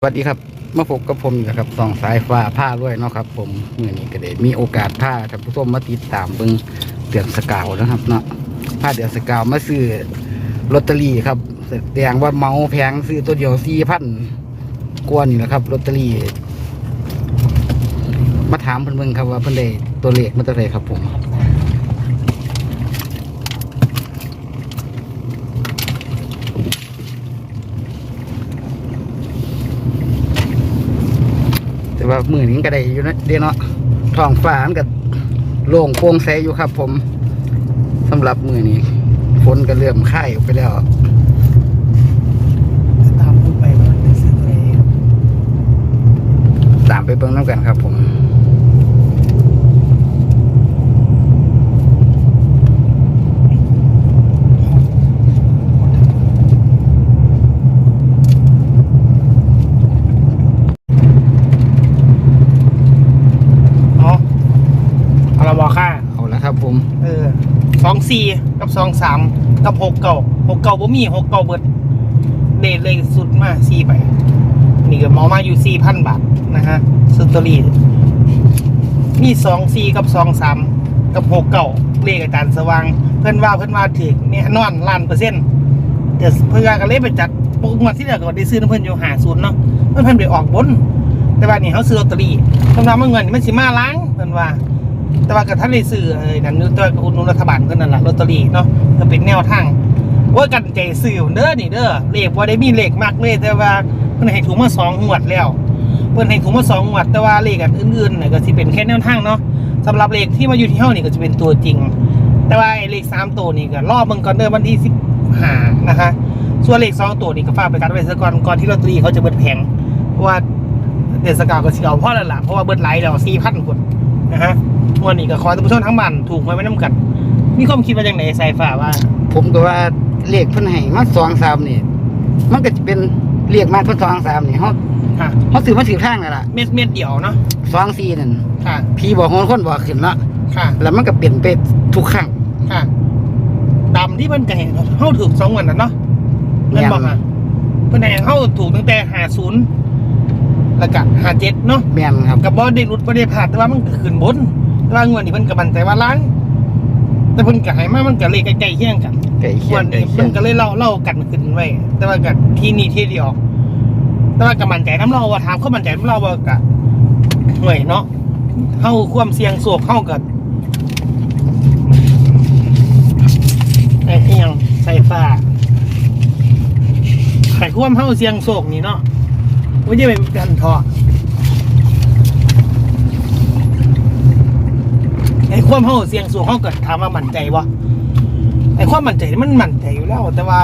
สวัสดีครับมาพบกับผมอีกแล้วครับสองสายฟ้าผ้าด้วยเนาะครับ ผมเมื่อนี้ก็ได้มีโอกาสผ้าท่านผู้ชมมาติดตามเบิ่งเดือนสกาวนะครับ เนาะผ้าเดือนสกาวมาซื้อลอตเตอรี่ครับแสดงว่าเมาแพงซื้อตัวเดียวสี่พันกว่านี่แหละครับลอตเตอรี่ มาถามเพิ่อนเบิ่งครับว่าเพิ่อนได้ตัวเลขมาจากไหนครับผม ว่ามือนี้ก็ได้อยู่นะเดียวเนาะท้องฟ้ามันก็โล่งโปร่งใสอยู่ครับ ผมสำหรับมือนี้ฝนก็เริ่มค่ายออกไปแล้วตามพูดไปว่าในสิ่งอะไรตามไปเบิ่งน้ำกันครับผม อ๋อเอาละบอกค่ะ เอาละครับ ผม เออ สี่กับสองสามกับหกเก่าหกเก่าบ่มีหกเก่าเบิดเดทเลยสุดมาสี่ไปนี่ก็หมอมาอยู่สี่พันบาทนะฮะสตอรี่มีสองสี่กับสองสามกับหกเก่าเลขอาจารย์สว่าง เพื่อนว่าเพื่อนว่าถึกเนี่ยนอนล้านเปอร์เซ็นต์เดี๋ยวเพื่อนก็เลยไปจัดปกงวดที่เดียวก็ได้ซื้อน้ำเพื่อนอยู่หาศูนย์เนาะเพื่อนเพื่อนไปออกบน แต่ว่านี่เขาซื้อลอตเตอรี่คำถามเงินมันสิมาล้างเพื่อนว่า แต่ว่ากับท่านได้ซื้อเอ้ยนั่นนึกตัวอุดหนุนรัฐบาลเพื่อนนั่นแหละลอตเตอรี่เนาะก็เป็นแนวทางว่ากันใจซื้อเด้อนี่เด้อเลขว่าได้มีเลขมากเลยแต่ว่าเพื่นให้ถุงมาสองงวดแล้ว เพื่นให้ถุงมาสองงวด แต่ว่าเลขอันอื่นๆเนี่ยก็สิเป็นแค่แนวทางเนาะสำหรับเลขที่มาอยู่ที่เฮานี่ก็จะเป็นตัวจริง แต่ว่าเลขสามตัวนี่ก็รอบมึงก่อนเดิมวันที่สิบห้านะคะส่วนเลขสองตัวนี่ก็ฝากไปกันไว้ซะก่อนก่อนที่ลอตเตอรี่เขาจะเบิดแผงเพราะว่าเดือนสกาวก็สิเอาพ่อแล้วล่ะเพราะว่าเบิดไลท์แล้วสี่พันคน นะฮะงวันนี้ก็ขอให้ท่านผู้ชมทั้งบ้านถูกไว้ไม่น้ำกันมีความคิดว่าอย่างไหนสายฟ้าว่า ผมก็ว่าเลขเพิ่นให้มาสองสามนี่ มันก็จะเป็นเลขมาเพิ่นสองสามนี่เขาค่ะเขาซื้อมาถือข้างนั่นล่ะเม็ดเม็ดเดียวเนาะสองสี่นั่นค่ะพี่บอกคนคนบอกขึ้นเนาะค่ะแล้วมันก็เปลี่ยนไปทุกครั้งค่ะดำที่มันก็เห็นเขาถูกสองวันน่ะเนาะเงินบอกค่ะเพื่อนแห่งเขาถูกตั้งแต่หาศูนย์ แล้วก็หาเจ็ดเนาะแม่นครับกับบอได้รุดบอได้ผ่านแต่ว่ามันก็ขึ้นบนแต่ว่างวดนี้มันก็มันใจว่าล้าง แต่เพิ่นก็ให้มามันก็เลยใกล้ๆเคียงกันไก่งเขียวดนไก่นี้เขียมันนก็เลยเล่าเล่ากันขึ้นไว้แต่ว่ากับที่นี่ที่เดียวแต่ว่ากับมันใจน้ำเราว่าถามเขามันใจน้ำเราว่ากะหน่วยเนาะเข้าความเสี่ยงโศกเข้ากับไอ้เอียงใส่ฟ้าไข่ความเข้าเสี่ยงโศกนี่เนาะ ไม่ใช่เป็นการทอไอ้ความเข้าเสี่ยงโศกเข้ากับถามว่ามั่นใจวะไอ้ความมั่นใจนี่มันมั่นใจอยู่แล้ว แต่ว่า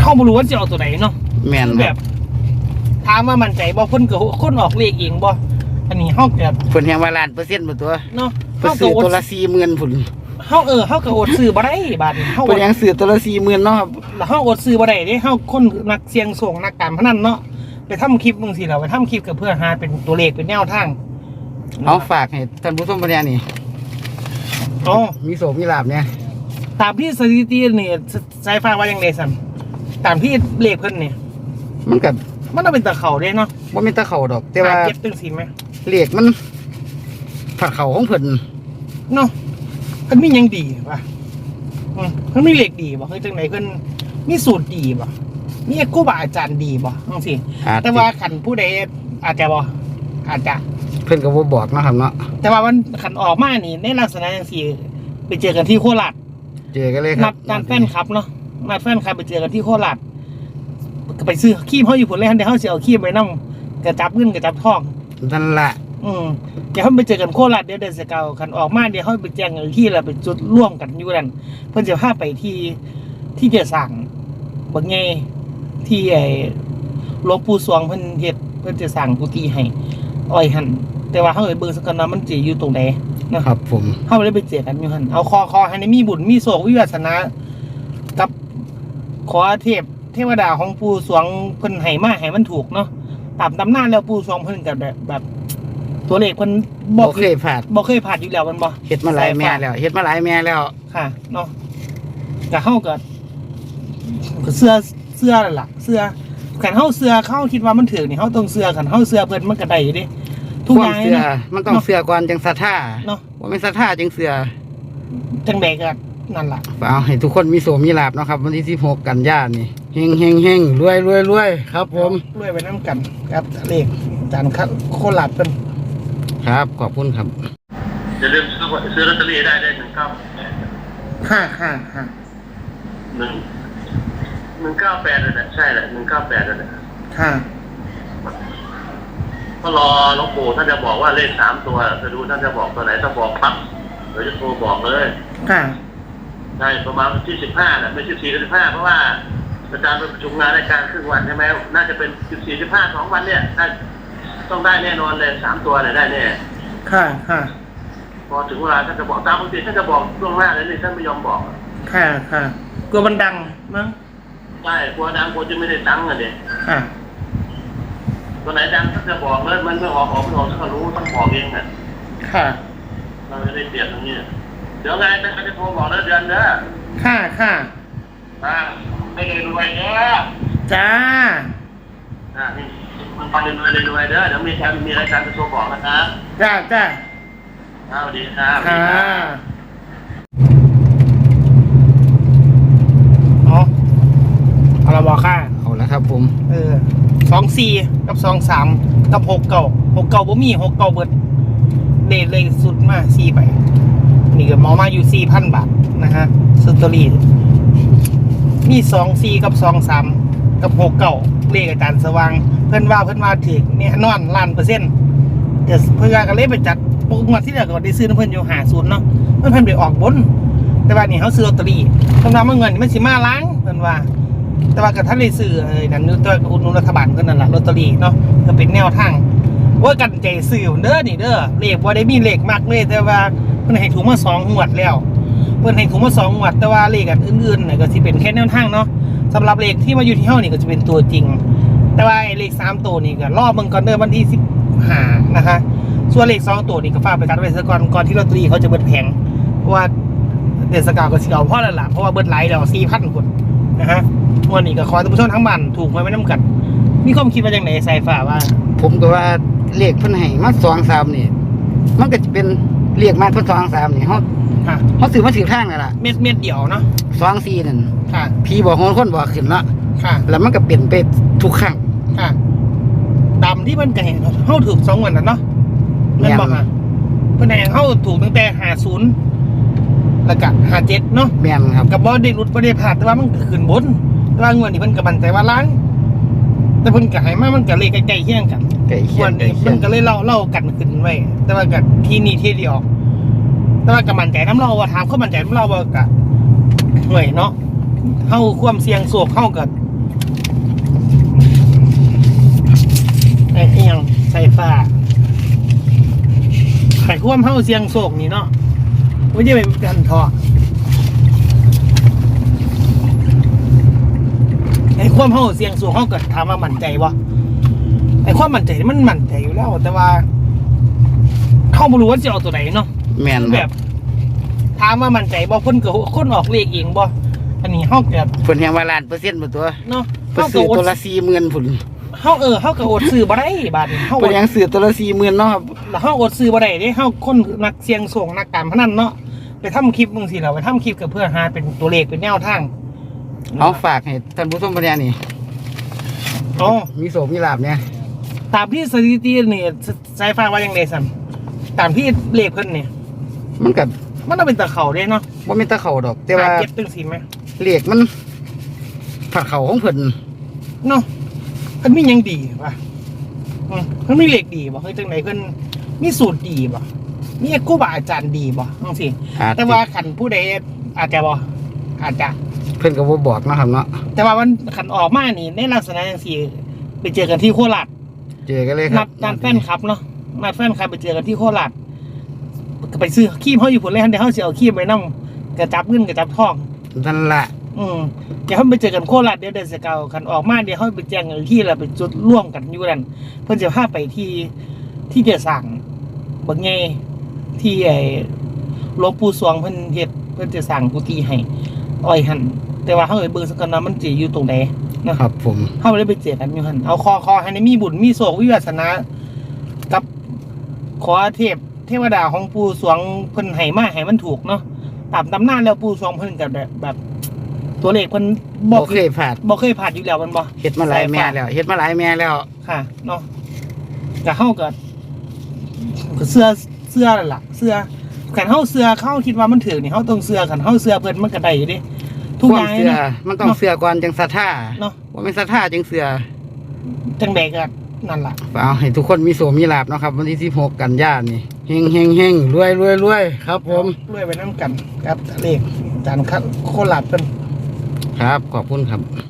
เข้าไม่รู้ว่าจะเอาตัวไหนเนาะแม่นคือคแบรับบถามว่ามั่นใจบ่เพิ่นก็คนออกเลขเองบ่อันนี้เฮาก็เพิ่นยังว่าล้านเปอร์เซ็นต์บ่ตัวเนาะเพิ่นเฮาก็ซื้ออดตัวละสี่หมื่นพุ่นเฮาเออเฮาก็อดซื้อบ่ได้บาดนี้เฮาเพิ่นยังซื้อตัวละสี่หมื่นเนาะครับ แล้วเฮาอดซื้อบ่ได้เด้เฮาคนนักเสี่ยงโชคนักการพนันเนาะ ไปทำคลิปมึงสิเราไปทำคลิปก็เพื่อหาเป็นตัวเลขเป็นแนวทางเอาฝากให้ท่านผู้ชมเพิ่นเนี่ยนี่อ๋อมีโสมีลาบเนี่ยตามที่สถิตินี่สายฟ้าว่าจังไดสั่นตามที่เลขเพิ่นนี่มันก็มันต้องเป็นตะเขาเด้เนาะบ่แม่นตะเข้าดอก แต่ว่าหเก็บจังซี่ไหมเลขมันผัดเข้าของเพิ่นเนาะมันมีหยังดีป่ะอืมมันมีเหล็กดีป่ะคือจังไหนเพิ่นมีสูตรดีป่ะ มีครูบาอาจารย์ดีป่ะจังซี่อาจแต่ว่าขันผู้ใดอาจจะบ่อาจจะ เพิ่นก็บ่บอกเนาะครับเนาะแต่ว่ามันขันออกมานี่ในลักษณะจังซี่ไปเจอกันที่โคราชเจอกันเลยคนัรัดบนัดแฟนคลับเนาะนัดแฟนคลับไปเจอกันที่โคราชก็ไปซื้อครีมเฮาอยู่พุ่นเลยหันเดี๋ยวเฮาสิเอาครีมไปนำกระจับเงินกระจับทอง นั่นล่ะอืมเดี๋ยวเขาไปเจอกันโคราชเดี๋ยวเดือนสกาวคันออกมาเดี๋ยวเขาไปแจ้งกันที่เราไปจุดร่วมกันอยู่นั่นเพื่อนจะพาไปที่ที่จะสั่งบางไง ที่ไอ้หลวงปู่สวงเพิ่นเฮ็ดเพิ่นจะสั่งกุฏิให้อ้อยหันแต่ว่าเขาเอ่ยเบิ่งสักกันว่ามันจะอยู่ตรงไหนเนาะครับ ผมเขาไม่ได้ไปเจอกันอยู่หันเอาคอคอให้ในมีบุญมีโศกวิวัฒนากับขอเทพเทวดาของปู่สวงเพิ่นให้มาให้มันถูกเนาะตามตำนานแล้วปู่สวงเพิ่นกับแบบแบบ ตัวเลขเพิ่นบ่บอกเคยผ่านบ่เคยผ่านอยู่แล้วมันบ่เฮ็ดมาหลายแม่แล้วเฮ็ดมาหลายแม่แล้วค่ะเนาะก็เฮาก็ก็เสื้อเสื้อนั่นล่ะเสื้อขันเฮาเสือเข้าคิดว่ามันถือนี่เฮาต้องเสือขันเฮาเสือเพิ่นมันก็ได้อยู่เดิทุกอย่างเสืเลยอนะมันต้องเสือก่อนจังศรัทธาเนาะว่าไม่ศรัทธาจังเสือจังใดก็นั่นล่ะเอาให้ทุกคนมีโสมีลาบเนาะครับ วันที่16กันยายนนี่เฮงเฮงเฮงรวยรวยรวยครับ ผมรวยไปน้ำกัน ครับเลขจานคัดโคราชเพิ่นครับขอบคุณครับอย่าลืมซื้อหวยซื้อลอตเตอรี่ได้ได้หนึ่งเก้าค่ะค่ะค่ะหนึ่ง หนึ่งเก้าแปดเลยนะใช่แหละหนึ่งเก้าแปดเลยนะค่ะ ก็รอหลวงปู่ท่านจะบอกว่าเลขสามตัวจะดูท่านจะบอกตัวไหนถ้าบอกปั๊บเดี๋ยวจะโทรบอกเลยค่ะ ใช่ประมาณวันที่สิบห้าน่ะไม่ใช่สี่สิบห้าเพราะว่าอาจารย์ไปประชุมงานรายการครึ่งวันใช่ไหมน่าจะเป็นสิบสี่สิบห้าสองวันเนี่ยน่าต้องได้แน่นอนเลยสามตัวเนี่ยได้แน่ค่ะค่ะพอถึงเวลาท่านจะบอกตามปกติท่านจะบอกล่วงหน้าเลยนี่ท่านไม่ยอมบอก ค่ะค่ะกลัวมันดังมั้ง ใช่กลัวดังกลัวจะไม่ได้ตังค์อะเด็ค่ะตัวไหนดังท่านจะบอกเลยมันไม่ออกออกไม่ออกท่านก็รู้ต้องบอกเองน่ะค่ะ เราจะได้เปรียบตรงนี้เดี๋ยวไงท่านจะโทรบอกแล้วเดือนเด้อค่ะค่ะอ่าไม่ได้รวยเด้อจ้าอ่านี่มันฟังรวยเลยรวยเด้อเดี๋ยวมีแถมมีรายการจะโทรบอกนะครับจ้าจ้าสวัสดีครับสวัสค่ะ ดีครับ อ๋อ เอาละบอกค่ะเอาละครับผม เออสองสี่กับสองสามกับหกเก่าหกเก่าบ่มีหกเก่าเบิดเดทเลยสุดมาสี่ไป นี่ก็หมอมาอยู่สี่พันบาทนะฮะสตอรี่มีสองสี่กับสองสามกับหกเก่าเลขอาจารย์สว่าง เพื่อนว่าเพื่อนว่าถึกเนี่ยนอนล้านเปอร์เซ็นต์เดี๋ยวเพื่อนก็เลยไปจัดปกงวดที่เดียวก็ได้ซื้อน้ำเพื่อนอยู่หาศูนย์เนาะเพื่อนเพื่อนไปออกบน แต่ว่านี่เขาซื้อลอตเตอรี่เพื่อนว่าเมื่อเงินนี่มันสิมาล้างเพื่อนว่า แต่ว่ากับท่านเลยซื้อเอ้ยนั่นนึกตัวอุดหนุนรัฐบาลก็นั่นแหละลอตเตอรี่เนาะก็เป็นแนวทางว่ากันใจซื้อเด้อนี่เด้อเลขว่าได้มีเลขมากเลยแต่ว่าเพิ่นให้ถุงมาสองงวดแล้วเพิ่นให้ถุงมาสองงวดแต่ว่าเลขอันอื่นๆเนี่ยก็สิเป็นแค่แนวทางเนาะสำหรับเลขที่มาอยู่ที่เฮานี่ก็จะเป็นตัวจริง แต่ว่าเลขสามตัวนี่ก็รอบเบิ่งก่อนเด้อวันที่สิบห้านะคะส่วนเลขสองตัวนี่ก็ฝากไปตัดไว้ซะก่อนก่อนที่ลอตเตอรี่เขาจะเบิดแผงเพราะว่าเดือนสกาวก็สิเอาพราะอะไรล่ะเพราะว่าเบิดไหลายแล้วสี่พันคนนะฮะ วันนี้ก็ขอให้ท่านผู้ชมทั้งบ้านถูกไว้ไม่น้ำกันมีความคิดว่าอย่างไหนใส่ฝ่าว่า ผมก็ว่าเลขเพิ่นให้มาสองสามนี่ มันก็จะเป็นเลขมาเพิ่นสองสามนี่เขาค่ะเขาซื้อมาถือทางนั่นล่ะเม็ดเม็ดเดียวเนาะสองสี่นั่นค่ะพี่บอกคนคนบอกขึ้นเนาะค่ะแล้วมันก็เปลี่ยนไปทุกครั้งค่ะดำที่มันไก่เข้าถูกสองวันนั้นเนาะนั่นบอกอะเพื่อนแหงเข้าถูกตั้งแต่หาศูนย์แล้วก็หาเจ็ดเนาะแม่นครับกับบอได้รุดบอได้ผ่านแต่ว่ามันขึ้นบน แต่ว่าเงินนี่มันกับมันใจว่าล้างแต่เพิ่นก็ให้มามันก็เลยใกล้ๆเคียงกันไก่เคียวันงไก่นี้เคีมัยนงก็เลยเล่าเล่ากันขึ้นไว้แต่ว่ากับที่นี่ที่เดียวแต่ว่ากับมันใจน้ำเราว่าถามเขามันใจน้ำเราว่ากะห่วยเนาะเข้าความเสี่ยงโศกเข้ากับไอ้เอียงใส่ฟ้าไข่ความเข้าเสี่ยงโศกนี่เนาะไม่ใช่เป็นกันทอไอ้ความเข้าเสี่ยงโศกเข้ากับถามว่ามั่นใจวะไอ้ความมั่นใจนี่มันมั่นใจอยู่แล้ว แต่ว่าเข้าไม่รู้ว่าจะเอาตัวไหนเนาะแม่นแบครับบถามว่ามั่นใจบ่คนก็คนออกเลขเองบ่อันนี้เฮาแบบเพิ่นแฮงว่าล้านเปอร์เซ็นต์บ่ตัวเนาะเพิ่นเฮาก็ซื้ออดตัวละ40,000พุ่นเฮาเออเฮาก็อดซื้อบ่ได้บาดนี้เฮาเพิ่นยังซื้อตัวละ40,000เนาะครับแล้วเฮาอดซื้อบ่ได้เด้เฮาคนนักเสี่ยงโชคนักการพนันเนาะไปทำคลิปมึงสิล่ะไปทำคลิปกับเพื่อหาเป็นตัวเลขเป็นแนวทาง เอาฝากให้ท่านผู้ชมเพิ่นเนี่ยนี่อ๋อมีโสมมีลาบเนี่ยตามที่สถิตินี่สายฟ้าว่ายังไงซั่นตามที่เลขเพิ่นนี่มันก็มันต้องเป็นตะเขาเด้เนาะบ่มีแตะเข้าดอก แต่ว่าหเก็บจังซี่แหมเลขมันผัดเข้าของเพิ่นเนาะเพิ่นมีหยังดีป่ะอืมเพิ่นมีเลขดีบ่เฮ้ยจังไหนเพิ่นมีสูตรดีบ่มีครูบาอาจารย์ดีบ่จังซี่อาจแต่ว่าขันผู้ใดอาจจะบ่อาจจะ เพิ่นก็บ่บอกเนาะครับเนาะแต่ว่ามันขันออกมานี่ในลักษณะจังซี่ไปเจอกันที่โคราชเจอกันเลยคนัรัดบนัดแฟนคลับเนาะนัดแฟนคลับไปเจอกันที่โคราชก็ไปซื้อครีมเฮาอยู่พุ่นเลยเดี๋ยวเฮาสิเอาครีมไปนำกระจับเงินกระจับทอง นั่นล่ะอืมเดี๋ยวเขาไปเจอกันโคราชเดี๋ยวเดือนสกาวคันออกมาเดี๋ยวเขาไปแจ้งกันที่เราไปจุดร่วมกันอยู่นั่นเพื่อนจะพาไปที่ที่จะสั่งบางไงที่ไอ้หลวงปู่สวงเพิ่นเฮ็ดเพิ่นจะสั่งกุฏิให้อ้อยหัน แต่ว่าเขาเอ่ยเบิ่งสักกันนะมันจะอยู่ตรงไหนครับ ผมเฮาเลยไปเจอกันอยู่หั่นเอาคอคอให้ได้มีบุญมีโศกวิวาสนา กับขอเทพเทวดาของปู่สวงเพิ่นให้มาให้มันถูกเนาะตามตำนานแล้วปู่สวงเพิ่นก็แบบแบบ ตัวเลขเพิ่นบ่บ่เคยผ่านบ่เคยผ่านอยู่แล้วมันบ่เฮ็ดมาหลายแม่แล้วเฮ็ดมาหลายแม่แล้วค่ะเนาะก็เฮาก็ก็เสื้อเสื้อนั่นล่ะเสื้อขันเฮาเสื้อเข้าคิดว่ามันถือนี่เฮาต้องเสื้อขันเฮาเสื้อเพิ่นมันก็ได้อยู่เดิ ทุกคอวามย่างเสือเนาะมันต้องเนาะเสือก่อนจังศรัทธาเนาะ ว่าไม่ศรัทธาจังเสือจังใดก็นั่นล่ะ เอาให้ทุกคนมีโสมีลาบเนาะครับวันที่16กันยายนนี่เฮงเฮงเฮงรวยรวยรวยครับ ผมรวยไปนํกันกับเลขจานคัดโคราชเพิ่นครับ ขอบคุณครับ